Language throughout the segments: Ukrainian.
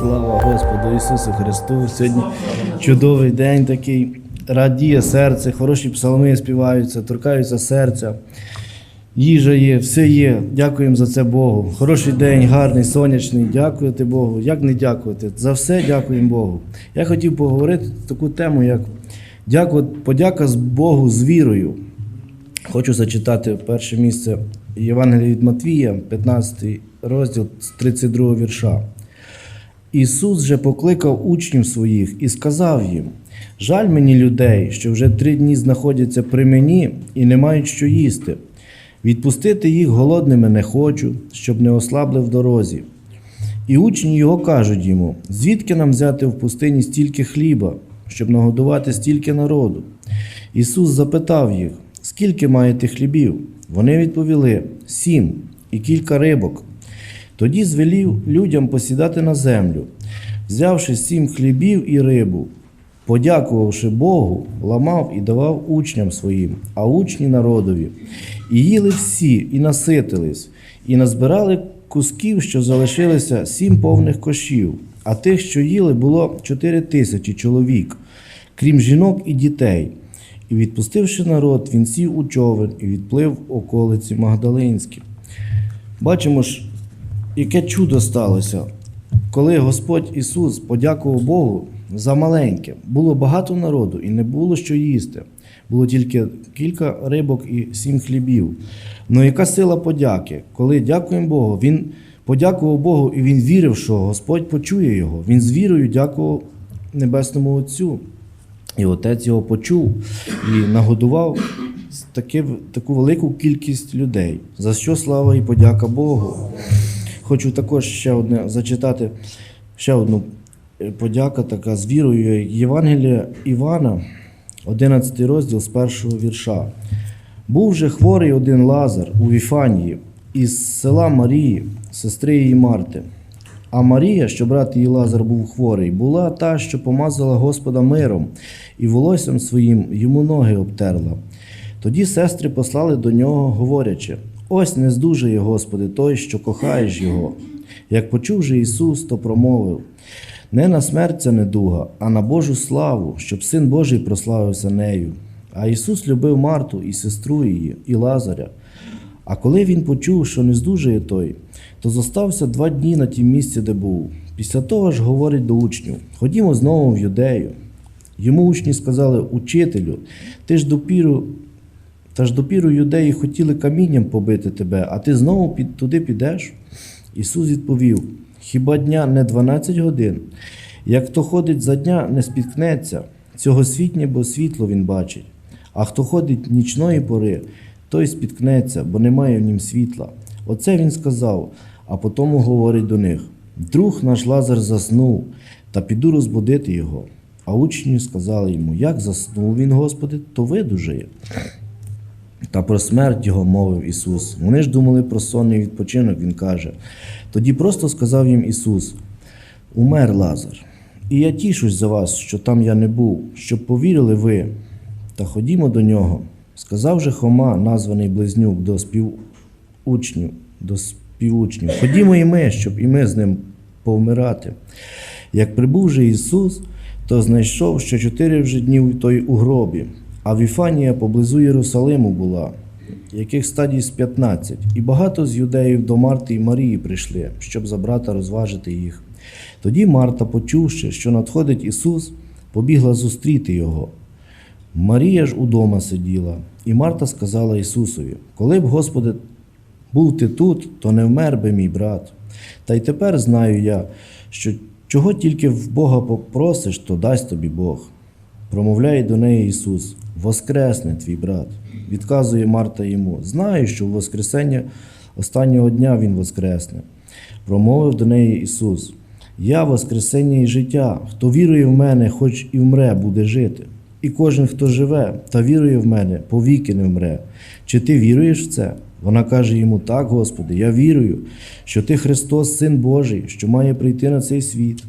Слава Господу Ісусу Христу! Сьогодні чудовий день такий, радіє серце, хороші псалми співаються, торкаються серця. Їжа є, все є. Дякуємо за це Богу. Хороший день, гарний, сонячний. Дякувати Богу. Як не дякувати? За все дякуємо Богу. Я хотів поговорити таку тему, як подяка з Богу з вірою. Хочу зачитати перше місце Євангелія від Матвія, 15 розділ з 32 вірша. Ісус же покликав учнів своїх і сказав їм: Жаль мені людей, що вже три дні знаходяться при мені і не мають що їсти. Відпустити їх голодними не хочу, щоб не ослабли в дорозі. І учні його кажуть йому: звідки нам взяти в пустині стільки хліба, щоб нагодувати стільки народу? Ісус запитав їх, скільки маєте хлібів? Вони відповіли: сім і кілька рибок. Тоді звелів людям посідати на землю, взявши сім хлібів і рибу, подякувавши Богу, ламав і давав учням своїм, а учні народові. І їли всі, і наситились, і назбирали кусків, що залишилися сім повних кошів, а тих, що їли, було чотири тисячі чоловік, крім жінок і дітей. І відпустивши народ, він сів у човен і відплив околиці Магдалинські. Бачимо ж, яке чудо сталося, коли Господь Ісус подякував Богу за маленьке. Було багато народу і не було що їсти. Було тільки кілька рибок і сім хлібів. Ну яка сила подяки? Коли дякуємо Богу, він подякував Богу і він вірив, що Господь почує його. Він з вірою дякував Небесному Отцю. І отець його почув і нагодував таки, таку велику кількість людей. За що слава і подяка Богу. Хочу також ще одне зачитати ще одну е, подяка така з вірою Євангелія Івана, 11 розділ з першого вірша. Був же хворий один Лазар у Віфанії із села Марії, сестри її Марти. А Марія, що брат її Лазар був хворий, була та, що помазала Господа миром і волоссям своїм йому ноги обтерла. Тоді сестри послали до нього, говорячи: Ось не здужує, Господи, той, що кохаєш його. Як почув же Ісус, то промовив: не на смерть ця недуга, а на Божу славу, щоб Син Божий прославився нею. А Ісус любив Марту і сестру її, і Лазаря. А коли він почув, що не здужує той, то зостався два дні на тім місці, де був. Після того ж говорить до учнів: Ходімо знову в юдею. Йому учні сказали: Учителю, ти ж допіру, та ж допіру юдеї хотіли камінням побити тебе, а ти знову під, туди підеш? Ісус відповів: Хіба дня не 12 годин? Як хто ходить за дня, не спіткнеться, цього світня, бо світло він бачить. А хто ходить нічної пори, той спіткнеться, бо немає в нім світла. Оце він сказав, а потому говорить до них: Друг наш Лазар заснув, та піду розбудити його. А учні сказали йому: Як заснув він, Господи, то видужає. Та про смерть його мовив Ісус. Вони ж думали про сонний відпочинок, Він каже. Тоді просто сказав їм Ісус: Умер Лазар, і я тішусь за вас, що там я не був, щоб повірили ви. Та ходімо до нього. Сказав же Хома, названий близнюк, до співучнів, до співучнів. Ходімо і ми, щоб і ми з ним повмирати. Як прибув же Ісус, то знайшов, що чотири вже днів той у гробі, а Віфанія поблизу Єрусалиму була, яких стадій з 15, і багато з юдеїв до Марти і Марії прийшли, щоб за брата розважити їх. Тоді Марта, почувши, що надходить Ісус, побігла зустріти його. Марія ж удома сиділа, і Марта сказала Ісусові: Коли б, Господи, був ти тут, то не вмер би мій брат. Та й тепер знаю я, що чого тільки в Бога попросиш, то дасть тобі Бог. Промовляє до неї Ісус: Воскресне твій брат. Відказує Марта йому: Знаю, що в Воскресення останнього дня Він воскресне. Промовив до неї Ісус: Я Воскресення і життя. Хто вірує в мене, хоч і вмре, буде жити. І кожен, хто живе та вірує в мене, повіки не вмре. Чи ти віруєш в це? Вона каже йому: Так, Господи, я вірую, що ти Христос, Син Божий, що має прийти на цей світ.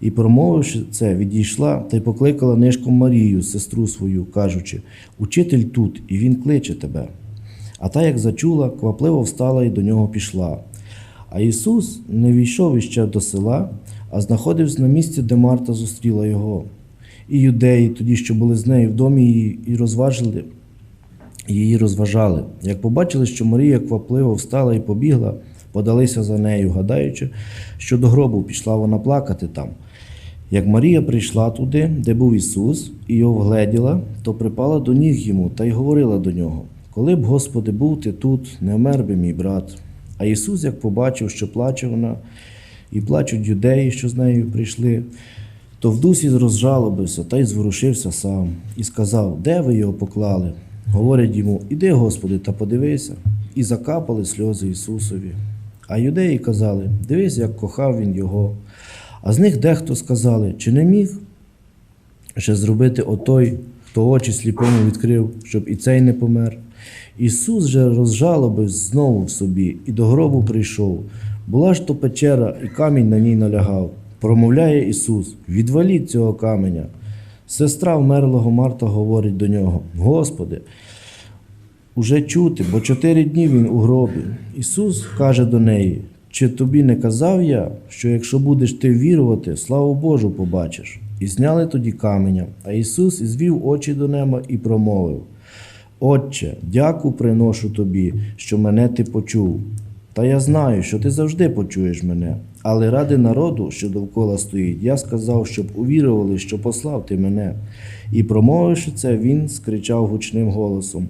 І, промовивши це, відійшла та й покликала нишком Марію, сестру свою, кажучи: Учитель тут, і він кличе тебе. А та, як зачула, квапливо встала і до нього пішла. А Ісус не війшов іще до села, а знаходився на місці, де Марта зустріла його. І юдеї, тоді, що були з нею в домі, її і розважили, її розважали. Як побачили, що Марія квапливо встала і побігла, подалися за нею, гадаючи, що до гробу пішла вона плакати там. Як Марія прийшла туди, де був Ісус, і його вгледіла, то припала до ніг йому та й говорила до нього: Коли б, Господи, був ти тут, не вмер би мій брат. А Ісус, як побачив, що плаче вона, і плачуть юдеї, що з нею прийшли, то в дусі розжалобився та й зворушився сам, і сказав: Де ви його поклали? Говорять йому: Іди, Господи, та подивися. І закапали сльози Ісусові. А юдеї казали: Дивись, як кохав він його. А з них дехто сказали, чи не міг ще зробити отой, хто очі сліпому відкрив, щоб і цей не помер. Ісус же розжалобив знову в собі і до гробу прийшов. Була ж то печера, і камінь на ній налягав. Промовляє Ісус: відваліть цього каменя. Сестра вмерлого Марта говорить до нього: Господи, уже чути, бо чотири дні він у гробі. Ісус каже до неї: Чи тобі не казав я, що якщо будеш ти вірувати, славу Божу побачиш? І зняли тоді каменя, а Ісус ізвів очі до неба і промовив: Отче, дяку приношу тобі, що мене ти почув. Та я знаю, що ти завжди почуєш мене. Але ради народу, що довкола стоїть, я сказав, щоб увірували, що послав ти мене. І промовивши це, він скричав гучним голосом: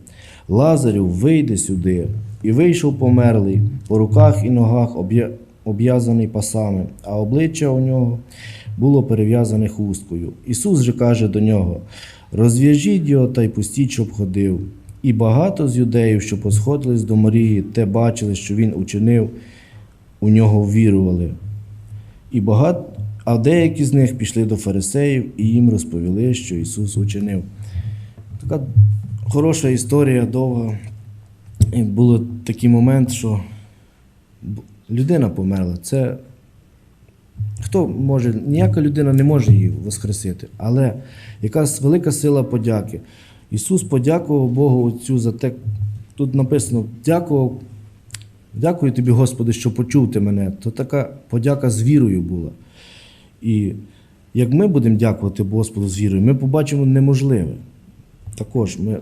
Лазарю, вийди сюди. І вийшов померлий, по руках і ногах об'я- обв'язаний пасами, а обличчя у нього було перев'язане хусткою. Ісус же каже до нього: Розв'яжіть його та й пустіть, щоб ходив. І багато з юдеїв, що посходились до Марії, те бачили, що він учинив, у нього ввірували. І багато, а деякі з них пішли до фарисеїв і їм розповіли, що Ісус учинив. Така хороша історія, довга. І було такий момент, що людина померла. Це хто може, ніяка людина не може її воскресити, але якась велика сила подяки. Ісус подякував Богу Отцю за те, тут написано, дякував, дякую тобі, Господи, що почув ти мене. То така подяка з вірою була. І як ми будемо дякувати Господу з вірою, ми побачимо неможливе. Також ми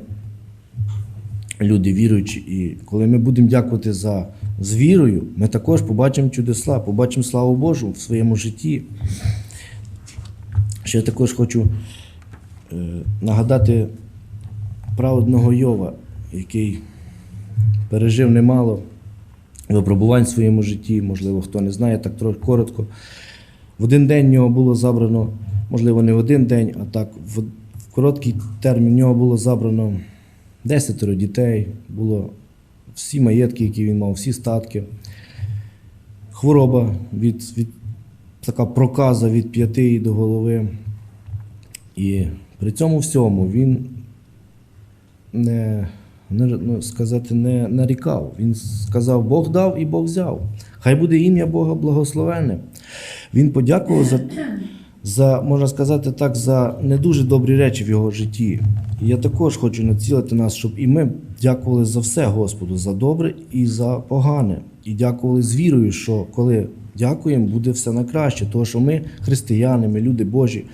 люди віруючі, і коли ми будемо дякувати за з вірою, ми також побачимо чудеса, побачимо славу Божу в своєму житті. Ще також хочу е, нагадати про одного Йова, який пережив немало випробувань в своєму житті, можливо, хто не знає, так трохи коротко. В один день в нього було забрано, можливо, не в один день, а так в короткий термін в нього було забрано десятеро дітей, було всі маєтки, які він мав, всі статки. Хвороба від, від така проказа від п'яти до голови. І при цьому всьому він не, не ну, сказати, не нарікав. Він сказав, Бог дав і Бог взяв. Хай буде ім'я Бога благословенне. Він подякував за, за, можна сказати так, за не дуже добрі речі в його житті. І я також хочу націлити нас, щоб і ми дякували за все Господу, за добре і за погане. І дякували з вірою, що коли дякуємо, буде все на краще. Тому що ми християни, ми люди Божі,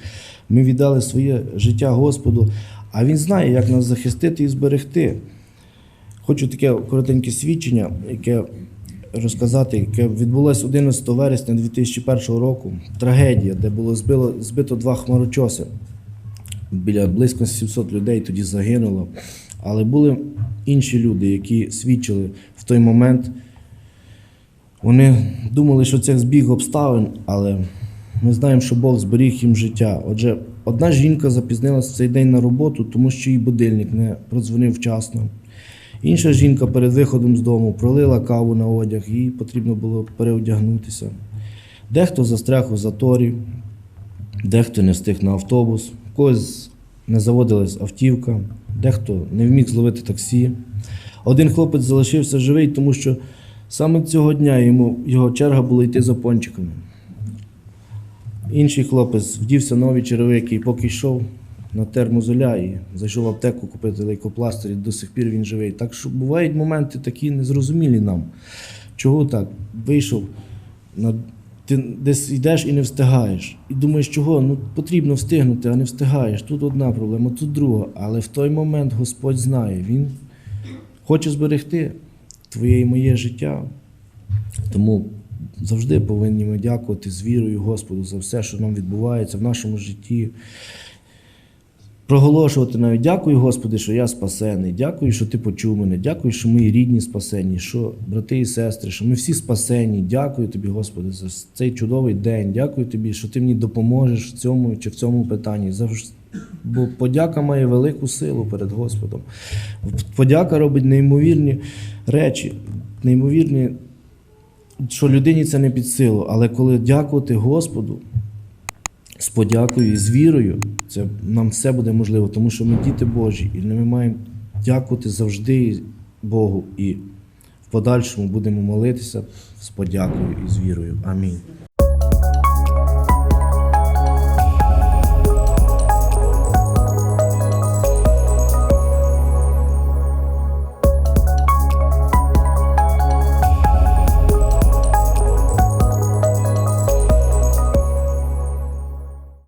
ми віддали своє життя Господу, а Він знає, як нас захистити і зберегти. Хочу таке коротеньке свідчення, яке розказати, яке відбулося 11 вересня 2001 року. Трагедія, де було збило, збито два хмарочоси. Біля близько 700 людей тоді загинуло. Але були інші люди, які свідчили в той момент. Вони думали, що це збіг обставин, але ми знаємо, що Бог зберіг їм життя. Отже, одна жінка запізнилася в цей день на роботу, тому що її будильник не продзвонив вчасно. Інша жінка перед виходом з дому пролила каву на одяг, їй потрібно було переодягнутися. Дехто застряг у заторі, дехто не встиг на автобус, в когось не заводилась автівка, дехто не вміг зловити таксі. Один хлопець залишився живий, тому що саме цього дня йому, його черга була йти за пончиками. Інший хлопець вдівся нові черевики і поки йшов на термозоля і зайшов в аптеку купити лейкопластир, і до сих пір він живий. Так що бувають моменти такі незрозумілі нам. Чого так? Вийшов на ти десь йдеш і не встигаєш. І думаєш, чого? Ну потрібно встигнути, а не встигаєш. Тут одна проблема, тут друга. Але в той момент Господь знає, Він хоче зберегти твоє і моє життя. Тому завжди повинні ми дякувати з вірою Господу за все, що нам відбувається в нашому житті. Проголошувати навіть дякую, Господи, що я спасений. Дякую, що ти почув мене. Дякую, що мої рідні спасені, що брати і сестри, що ми всі спасені. Дякую тобі, Господи, за цей чудовий день. Дякую тобі, що ти мені допоможеш в цьому чи в цьому питанні. Бо подяка має велику силу перед Господом. Подяка робить неймовірні речі, неймовірні, що людині це не під силу. Але коли дякувати Господу, з подякою і з вірою, це нам все буде можливо, тому що ми діти Божі, і ми маємо дякувати завжди Богу і в подальшому будемо молитися з подякою і з вірою. Амінь.